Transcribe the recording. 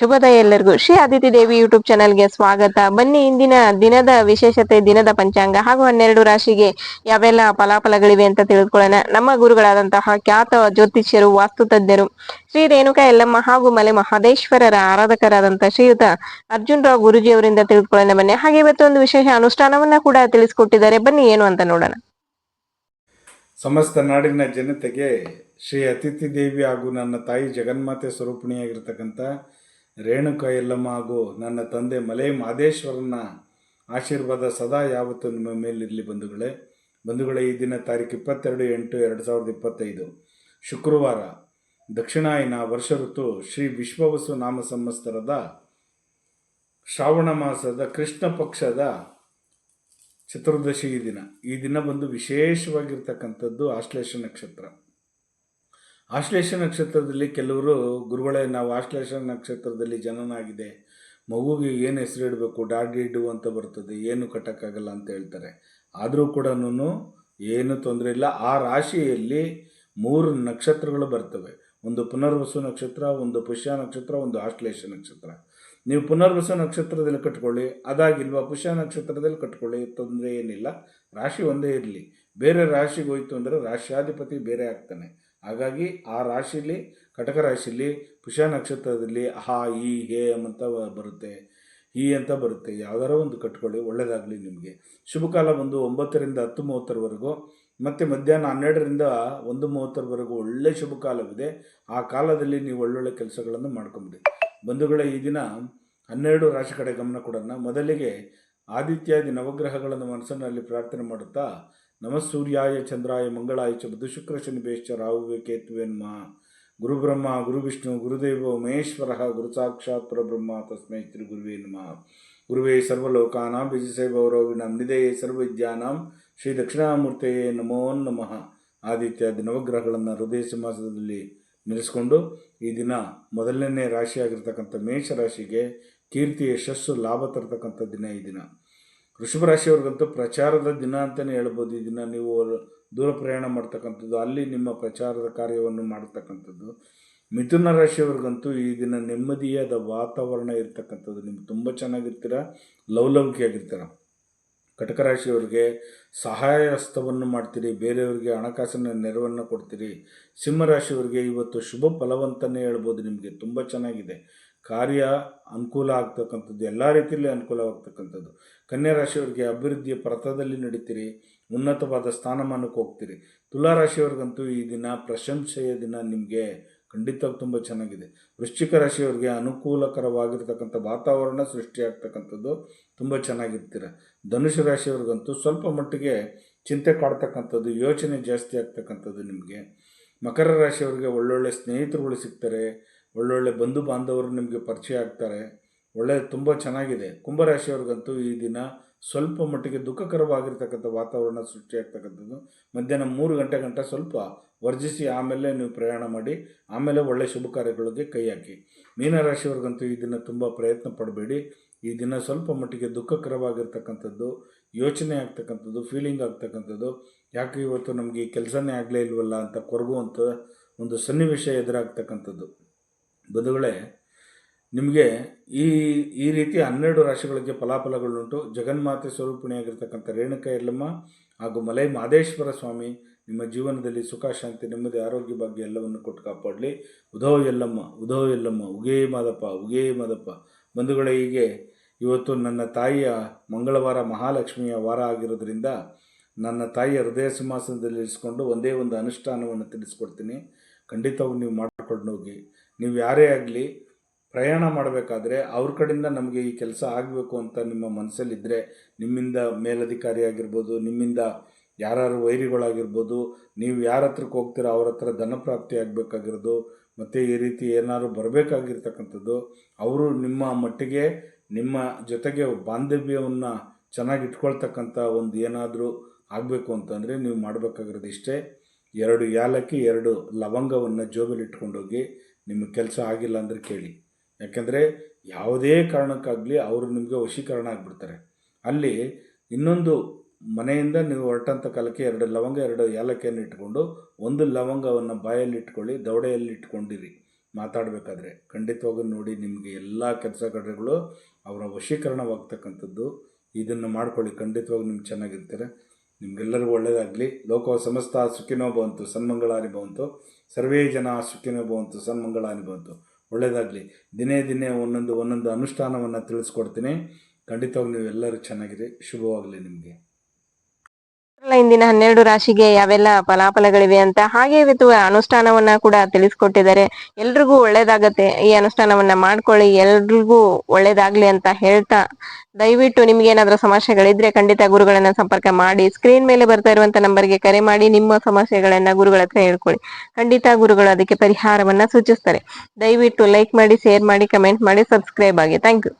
ಶುಭೋದಯ ಎಲ್ಲರಿಗೂ ಶ್ರೀ ಆದಿತಿ ದೇವಿ ಯೂಟ್ಯೂಬ್ ಚಾನೆಲ್ಗೆ ಸ್ವಾಗತ. ಬನ್ನಿ, ಇಂದಿನ ದಿನದ ವಿಶೇಷತೆ, ದಿನದ ಪಂಚಾಂಗ. ಹಾಗೂ ಹನ್ನೆರಡು ರಾಶಿಗೆ ಯಾವೆಲ್ಲ ಫಲಾಫಲಗಳಿವೆ ಅಂತ ತಿಳಿದುಕೊಳ್ಳೋಣ ನಮ್ಮ ಗುರುಗಳಾದಂತಹ ಖ್ಯಾತ ಜ್ಯೋತಿಷ್ಯರು ವಾಸ್ತು ತಜ್ಞರು ಶ್ರೀ ರೇಣುಕಾ ಎಲ್ಲಮ್ಮ ಹಾಗೂ ಮಲೆ ಮಹದೇಶ್ವರರ ಆರಾಧಕರಾದಂತಹ ಶ್ರೀಯುತ ಅರ್ಜುನ್ ರಾವ್ ಗುರುಜಿ ಅವರಿಂದ ತಿಳಿದುಕೊಳ್ಳೋಣ ಬನ್ನಿ. ಹಾಗೆ ಇವತ್ತು ಒಂದು ವಿಶೇಷ ಅನುಷ್ಠಾನವನ್ನ ಕೂಡ ತಿಳಿಸ್ಕೊಟ್ಟಿದ್ದಾರೆ. ಬನ್ನಿ, ಏನು ಅಂತ ನೋಡೋಣ. ಸಮಸ್ತ ನಾಡಿನ ಜನತೆಗೆ ಶ್ರೀ ಅತಿಥಿ ದೇವಿ ಹಾಗೂ ನನ್ನ ತಾಯಿ ಜಗನ್ಮಾತೆ ಸ್ವರೂಪಿಣಿಯಾಗಿರ್ತಕ್ಕಂಥ ರೇಣುಕಾ ಎಲ್ಲಮ್ಮ ಹಾಗೂ ನನ್ನ ತಂದೆ ಮಲೆ ಮಾದೇಶ್ವರನ ಆಶೀರ್ವಾದ ಸದಾ ಯಾವತ್ತೂ ನಿಮ್ಮ ಮೇಲಿರಲಿ ಬಂಧುಗಳೇ. ಬಂಧುಗಳೇ, ಈ ದಿನ ತಾರೀಕು ಇಪ್ಪತ್ತೆರಡು ಎಂಟು ಎರಡು ಸಾವಿರದ ಇಪ್ಪತ್ತೈದು. ಶುಕ್ರವಾರ. ದಕ್ಷಿಣಾಯನ ವರ್ಷ ಋತು ಶ್ರೀ ವಿಶ್ವವಸು ನಾಮ ಸಂವತ್ಸರದ ಶ್ರಾವಣ ಮಾಸದ ಕೃಷ್ಣ ಪಕ್ಷದ ಚತುರ್ದಶಿ ಈ ದಿನ. ಈ ದಿನ ಬಂದು ವಿಶೇಷವಾಗಿರ್ತಕ್ಕಂಥದ್ದು ಆಶ್ಲೇಷ ನಕ್ಷತ್ರ. ಆಶ್ಲೇಷ ನಕ್ಷತ್ರದಲ್ಲಿ ಕೆಲವರು ಗುರುಗಳೇ, ನಾವು ಆಶ್ಲೇಷ ನಕ್ಷತ್ರದಲ್ಲಿ ಜನನಾಗಿದೆ, ಮಗುವಿಗೆ ಏನು ಹೆಸರು ಇಡಬೇಕು ಡಾಡಿಡು ಅಂತ ಬರ್ತದೆ, ಏನು ಕಟ್ಟೋಕ್ಕಾಗಲ್ಲ ಅಂತ ಹೇಳ್ತಾರೆ. ಆದರೂ ಕೂಡ ಏನು ತೊಂದರೆ ಇಲ್ಲ. ಆ ರಾಶಿಯಲ್ಲಿ ಮೂರು ನಕ್ಷತ್ರಗಳು ಬರ್ತವೆ. ಒಂದು ಪುನರ್ವಸು ನಕ್ಷತ್ರ, ಒಂದು ಪುಷ್ಯ ನಕ್ಷತ್ರ, ಒಂದು ಆಶ್ಲೇಷ ನಕ್ಷತ್ರ. ನೀವು ಪುನರ್ವಸು ನಕ್ಷತ್ರದಲ್ಲಿ ಕಟ್ಕೊಳ್ಳಿ. ಅದಾಗಿಲ್ವಾ, ಪುಷ್ಯ ನಕ್ಷತ್ರದಲ್ಲಿ ಕಟ್ಕೊಳ್ಳಿ. ತೊಂದರೆ ಏನಿಲ್ಲ. ರಾಶಿ ಒಂದೇ ಇರಲಿ. ಬೇರೆ ರಾಶಿಗೆ ಹೋಯಿತು ಅಂದರೆ ರಾಶ್ಯಾಧಿಪತಿ ಬೇರೆ ಆಗ್ತಾನೆ. ಹಾಗಾಗಿ ಆ ರಾಶಿಲಿ, ಕಟಕ ರಾಶಿಲಿ ಪುಷ ನಕ್ಷತ್ರದಲ್ಲಿ ಹಾ, ಈ, ಹೇ ಅಂತ ಬರುತ್ತೆ. ಈ ಅಂತ ಬರುತ್ತೆ. ಯಾವ್ದಾರ ಒಂದು ಕಟ್ಕೊಳ್ಳಿ ಒಳ್ಳೆಯದಾಗಲಿ ನಿಮಗೆ. ಶುಭಕಾಲ ಬಂದು ಒಂಬತ್ತರಿಂದ ಹತ್ತು ಮೂವತ್ತರವರೆಗೂ, ಮತ್ತು ಮಧ್ಯಾಹ್ನ ಹನ್ನೆರಡರಿಂದ ಒಂದು ಮೂವತ್ತರವರೆಗೂ ಒಳ್ಳೆಯ ಶುಭ ಕಾಲವಿದೆ ಆ ಕಾಲದಲ್ಲಿ ನೀವು ಒಳ್ಳೊಳ್ಳೆ ಕೆಲಸಗಳನ್ನು ಮಾಡ್ಕೊಂಬಿಡಿ. ಬಂಧುಗಳ, ಈ ದಿನ ಹನ್ನೆರಡು ರಾಶಿ ಕಡೆ ಗಮನ ಕೊಡೋಣ. ಮೊದಲಿಗೆ ಆದಿತ್ಯಾದಿ ನವಗ್ರಹಗಳನ್ನು ಮನಸ್ಸಿನಲ್ಲಿ ಪ್ರಾರ್ಥನೆ ಮಾಡುತ್ತಾ ನಮಸ್ಸೂರ್ಯಾಯ ಚಂದ್ರಾಯ ಮಂಗಳಾಯ ಚ ಬುಧ ಶುಕ್ರ ಶನಿ ಬೇಶ್ಚ ರಾಹುವೆ ಕೇತುವೆ ಗುರುಬ್ರಹ್ಮ ಗುರು ಬ್ರಹ್ಮ, ಗುರು ವಿಷ್ಣು ಗುರುದೇವ ಮಹೇಶ್ವರ, ಗುರು ಸಾಕ್ಷಾತ್ ಪರಬ್ರಹ್ಮ, ತಸ್ಮೈ ಶ್ರೀ ಗುರುವೇ ನಮಃ. ಗುರುವೇ ಸರ್ವಲೋಕಾನಾಂ ವಿಜಿಸೈ ಗೌರವಿಣಂ ಸರ್ವವಿದ್ಯಾನಾಂ ಶ್ರೀ ದಕ್ಷಿಣಾಮೂರ್ತಿಯೇ ನಮೋ ನಮಃ. ಆದಿತ್ಯಾದಿ ನವಗ್ರಹಗಳನ್ನು ಹೃದಯ ಸಿಂಹಾಸನದಲ್ಲಿ ನೆಲೆಸಿಕೊಂಡು ಈ ದಿನ ಮೊದಲನೇ ರಾಶಿಯಾಗಿರ್ತಕ್ಕಂಥ ಮೇಷ ರಾಶಿಗೆ ಕೀರ್ತಿ ಯಶಸ್ಸು ಲಾಭ ತರತಕ್ಕಂಥ ದಿನ ಈ ದಿನ. ವೃಷಭ ರಾಶಿಯವ್ರಿಗಂತೂ ಪ್ರಚಾರದ ದಿನ ಅಂತಲೇ ಹೇಳ್ಬೋದು. ಈ ದಿನ ನೀವು ದೂರ ಪ್ರಯಾಣ ಮಾಡ್ತಕ್ಕಂಥದ್ದು, ಅಲ್ಲಿ ನಿಮ್ಮ ಪ್ರಚಾರದ ಕಾರ್ಯವನ್ನು ಮಾಡ್ತಕ್ಕಂಥದ್ದು. ಮಿಥುನ ರಾಶಿಯವ್ರಿಗಂತೂ ಈ ದಿನ ನೆಮ್ಮದಿಯಾದ ವಾತಾವರಣ ಇರ್ತಕ್ಕಂಥದ್ದು. ನಿಮ್ಗೆ ತುಂಬ ಚೆನ್ನಾಗಿರ್ತೀರ, ಲವಲವಿಕೆಯಾಗಿರ್ತೀರ. ಕಟಕ ರಾಶಿಯವರಿಗೆ ಸಹಾಯ ಹಸ್ತವನ್ನು ಮಾಡ್ತೀರಿ, ಬೇರೆಯವರಿಗೆ ಹಣಕಾಸಿನ ನೆರವನ್ನು ಕೊಡ್ತೀರಿ. ಸಿಂಹರಾಶಿಯವರಿಗೆ ಇವತ್ತು ಶುಭ ಫಲವಂತನೇ ಹೇಳ್ಬೋದು ನಿಮಗೆ. ತುಂಬ ಚೆನ್ನಾಗಿದೆ. ಕಾರ್ಯ ಅನುಕೂಲ ಆಗ್ತಕ್ಕಂಥದ್ದು, ಎಲ್ಲ ರೀತಿಯಲ್ಲಿ ಅನುಕೂಲವಾಗ್ತಕ್ಕಂಥದ್ದು. ಕನ್ಯಾ ರಾಶಿಯವರಿಗೆ ಅಭಿವೃದ್ಧಿಯ ಪಥದಲ್ಲಿ ನಡೀತೀರಿ, ಉನ್ನತವಾದ ಸ್ಥಾನಮಾನಕ್ಕೆ ಹೋಗ್ತೀರಿ. ತುಲಾ ರಾಶಿಯವ್ರಿಗಂತೂ ಈ ದಿನ ಪ್ರಶಂಸೆಯ ದಿನ ನಿಮಗೆ ಖಂಡಿತವಾಗಿ ತುಂಬ ಚೆನ್ನಾಗಿದೆ. ವೃಶ್ಚಿಕ ರಾಶಿಯವರಿಗೆ ಅನುಕೂಲಕರವಾಗಿರ್ತಕ್ಕಂಥ ವಾತಾವರಣ ಸೃಷ್ಟಿಯಾಗ್ತಕ್ಕಂಥದ್ದು ತುಂಬ ಚೆನ್ನಾಗಿರ್ತೀರ. ಧನುಷು ರಾಶಿಯವ್ರಿಗಂತೂ ಸ್ವಲ್ಪ ಮಟ್ಟಿಗೆ ಚಿಂತೆ ಕಾಡ್ತಕ್ಕಂಥದ್ದು, ಯೋಚನೆ ಜಾಸ್ತಿ ಆಗ್ತಕ್ಕಂಥದ್ದು ನಿಮಗೆ. ಮಕರ ರಾಶಿಯವರಿಗೆ ಒಳ್ಳೊಳ್ಳೆ ಸ್ನೇಹಿತರುಗಳು ಸಿಗ್ತಾರೆ. ಒಳ್ಳೊಳ್ಳೆ ಬಂಧು ಬಾಂಧವರು ನಿಮಗೆ ಪರಿಚಯ ಆಗ್ತಾರೆ. ಒಳ್ಳೆ ತುಂಬ ಚೆನ್ನಾಗಿದೆ. ಕುಂಭರಾಶಿಯವ್ರಿಗಂತೂ ಈ ದಿನ ಸ್ವಲ್ಪ ಮಟ್ಟಿಗೆ ದುಃಖಕರವಾಗಿರ್ತಕ್ಕಂಥ ವಾತಾವರಣ ಸೃಷ್ಟಿಯಾಗ್ತಕ್ಕಂಥದ್ದು ಮಧ್ಯಾಹ್ನ ಮೂರು ಗಂಟೆ ಗಂಟೆ ಸ್ವಲ್ಪ ವರ್ಜಿಸಿ, ಆಮೇಲೆ ನೀವು ಪ್ರಯಾಣ ಮಾಡಿ, ಆಮೇಲೆ ಒಳ್ಳೆ ಶುಭ ಕಾರ್ಯಗಳಿಗೆ ಕೈ ಹಾಕಿ. ಮೀನರಾಶಿಯವ್ರಿಗಂತೂ ಈ ದಿನ ತುಂಬ ಪ್ರಯತ್ನ ಪಡಬೇಡಿ. ಈ ದಿನ ಸ್ವಲ್ಪ ಮಟ್ಟಿಗೆ ದುಃಖಕರವಾಗಿರ್ತಕ್ಕಂಥದ್ದು, ಯೋಚನೆ ಆಗ್ತಕ್ಕಂಥದ್ದು ಫೀಲಿಂಗ್ ಆಗ್ತಕ್ಕಂಥದ್ದು. ಯಾಕೆ ಇವತ್ತು ನಮಗೆ ಈ ಕೆಲಸನೇ ಆಗಲೇ ಇಲ್ವಲ್ಲ ಅಂತ ಕೊರಗುವಂಥ ಒಂದು ಸನ್ನಿವೇಶ ಎದುರಾಗ್ತಕ್ಕಂಥದ್ದು. ಬದುಗಳೇ ನಿಮಗೆ ಈ ಈ ರೀತಿ ಹನ್ನೆರಡು ರಾಶಿಗಳಿಗೆ ಫಲಾಫಲಗಳುಂಟು. ಜಗನ್ಮಾತೆ ಸ್ವರೂಪಿಣಿಯಾಗಿರ್ತಕ್ಕಂಥ ರೇಣುಕ ಯಲ್ಲಮ್ಮ ಹಾಗೂ ಮಲೈ ಮಾದೇಶ್ವರ ಸ್ವಾಮಿ ನಿಮ್ಮ ಜೀವನದಲ್ಲಿ ಸುಖ, ಶಾಂತಿ, ನೆಮ್ಮದಿ, ಆರೋಗ್ಯ ಭಾಗ್ಯ ಎಲ್ಲವನ್ನು ಕೊಟ್ಟು ಕಾಪಾಡಲಿ. ಉಧೋ ಎಲ್ಲಮ್ಮ ಉಧೋ ಎಲ್ಲಮ್ಮ ಉಗೇ ಮಾದಪ್ಪ ಉಗೇ ಮಾದಪ್ಪ. ಬಂಧುಗಳೇ, ಹೀಗೆ ಇವತ್ತು ನನ್ನ ತಾಯಿಯ ಮಂಗಳವಾರ ಮಹಾಲಕ್ಷ್ಮಿಯ ವಾರ ಆಗಿರೋದ್ರಿಂದ ನನ್ನ ತಾಯಿಯ ಹೃದಯ ಸಿಂಹಾಸನದಲ್ಲಿ ಇರಿಸಿಕೊಂಡು ಒಂದೇ ಒಂದು ಅನುಷ್ಠಾನವನ್ನು ತಿಳಿಸ್ಕೊಡ್ತೀನಿ. ಖಂಡಿತವಾಗಿ ನೀವು ಮಾಡ್ಕೊಂಡು ಹೋಗಿ. ನೀವು ಯಾರೇ ಆಗಲಿ ಪ್ರಯಾಣ ಮಾಡಬೇಕಾದ್ರೆ ಅವ್ರ ಕಡೆಯಿಂದ ನಮಗೆ ಈ ಕೆಲಸ ಆಗಬೇಕು ಅಂತ ನಿಮ್ಮ ಮನಸ್ಸಲ್ಲಿದ್ದರೆ ನಿಮ್ಮಿಂದ ಮೇಲಧಿಕಾರಿ ಆಗಿರ್ಬೋದು, ನಿಮ್ಮಿಂದ ಯಾರು ವೈರಿಗಳಾಗಿರ್ಬೋದು, ನೀವು ಯಾರ ಹತ್ರಕ್ಕೆ ಹೋಗ್ತೀರೋ ಅವ್ರ ಹತ್ರ ಧನಪ್ರಾಪ್ತಿ ಆಗಬೇಕಾಗಿರೋದು, ಮತ್ತು ಈ ರೀತಿ ಏನಾದ್ರು ಬರಬೇಕಾಗಿರ್ತಕ್ಕಂಥದ್ದು, ಅವರು ನಿಮ್ಮ ಮಟ್ಟಿಗೆ, ನಿಮ್ಮ ಜೊತೆಗೆ ಬಾಂಧವ್ಯವನ್ನು ಚೆನ್ನಾಗಿ ಇಟ್ಕೊಳ್ತಕ್ಕಂಥ ಒಂದು ಏನಾದರೂ ಆಗಬೇಕು ಅಂತಂದರೆ ನೀವು ಮಾಡಬೇಕಾಗಿರೋದು ಇಷ್ಟೇ. ಎರಡು ಯಾಲಕ್ಕಿ, ಎರಡು ಲವಂಗವನ್ನು ಜೋಬಲ್ಲಿ ಇಟ್ಕೊಂಡೋಗಿ ನಿಮ್ಮ ಕೆಲಸ ಆಗಿಲ್ಲ ಅಂದರೆ ಕೇಳಿ. ಯಾಕೆಂದರೆ ಯಾವುದೇ ಕಾರಣಕ್ಕಾಗಲಿ ಅವರು ನಿಮಗೆ ವಶೀಕರಣ ಆಗಿಬಿಡ್ತಾರೆ. ಅಲ್ಲಿ ಇನ್ನೊಂದು ಮನೆಯಿಂದ ನೀವು ಹೊರಟಂಥ ಕಾಲಕ್ಕೆ ಎರಡು ಲವಂಗ, ಎರಡು ಏಲಕ್ಕಿಯನ್ನು ಇಟ್ಕೊಂಡು ಒಂದು ಲವಂಗವನ್ನು ಬಾಯಲ್ಲಿ ಇಟ್ಕೊಳ್ಳಿ ದೌಡೆಯಲ್ಲಿ ಇಟ್ಕೊಂಡಿರಿ ಮಾತಾಡಬೇಕಾದ್ರೆ ಖಂಡಿತವಾಗೂ ನೋಡಿ ನಿಮಗೆ ಎಲ್ಲ ಕೆಲಸ ಕಡೆಗಳು ಅವರ ವಶೀಕರಣವಾಗ್ತಕ್ಕಂಥದ್ದು. ಇದನ್ನು ಮಾಡ್ಕೊಳ್ಳಿ ಖಂಡಿತವಾಗಿ ನಿಮ್ಗೆ ಚೆನ್ನಾಗಿರ್ತೀರ. ನಿಮಗೆಲ್ಲರಿಗೂ ಒಳ್ಳೆಯದಾಗಲಿ ಲೋಕೋ ಸಮಸ್ತ ಸುಖಿನೋ ಭವಂತು ಸನ್ಮಂಗಳಾನಿ ಭವಂತು. ಸರ್ವೇ ಜನ ಸುಖಿನೋ ಭವಂತು ಸನ್ಮಂಗಳಾನಿ ಭವಂತು. ಒಳ್ಳೆಯದಾಗಲಿ ದಿನೇ ದಿನೇ ಒಂದೊಂದು ಒಂದೊಂದು ಅನುಷ್ಠಾನವನ್ನು ತಿಳಿಸ್ಕೊಡ್ತೀನಿ. ಖಂಡಿತವಾಗಿ ನೀವು ಎಲ್ಲರೂ ಚೆನ್ನಾಗಿರಿ. ಶುಭವಾಗಲಿ ನಿಮಗೆ. ಇಂದಿನ ಹನ್ನೆರಡು ರಾಶಿಗೆ ಯಾವೆಲ್ಲ ಫಲಾಫಲಗಳಿವೆ ಅಂತ ಹಾಗೆ ಇವತ್ತು ಅನುಷ್ಠಾನವನ್ನ ಕೂಡ ತಿಳಿಸ್ಕೊಟ್ಟಿದ್ದಾರೆ. ಎಲ್ರಿಗೂ ಒಳ್ಳೇದಾಗತ್ತೆ. ಈ ಅನುಷ್ಠಾನವನ್ನ ಮಾಡ್ಕೊಳ್ಳಿ. ಎಲ್ರಿಗೂ ಒಳ್ಳೇದಾಗ್ಲಿ ಅಂತ ಹೇಳ್ತಾ ದಯವಿಟ್ಟು ನಿಮ್ಗೆ ಏನಾದ್ರೂ ಸಮಸ್ಯೆಗಳಿದ್ರೆ ಖಂಡಿತ ಗುರುಗಳನ್ನ ಸಂಪರ್ಕ ಮಾಡಿ. ಸ್ಕ್ರೀನ್ ಮೇಲೆ ಬರ್ತಾ ಇರುವಂತ ನಂಬರ್ಗೆ ಕರೆ ಮಾಡಿ. ನಿಮ್ಮ ಸಮಸ್ಯೆಗಳನ್ನ ಗುರುಗಳ ಹತ್ರ ಹೇಳ್ಕೊಳ್ಳಿ. ಖಂಡಿತ ಗುರುಗಳು ಅದಕ್ಕೆ ಪರಿಹಾರವನ್ನ ಸೂಚಿಸ್ತಾರೆ. ದಯವಿಟ್ಟು ಲೈಕ್ ಮಾಡಿ, ಶೇರ್ ಮಾಡಿ, ಕಮೆಂಟ್ ಮಾಡಿ, ಸಬ್ಸ್ಕ್ರೈಬ್ ಆಗಿ. Thank you.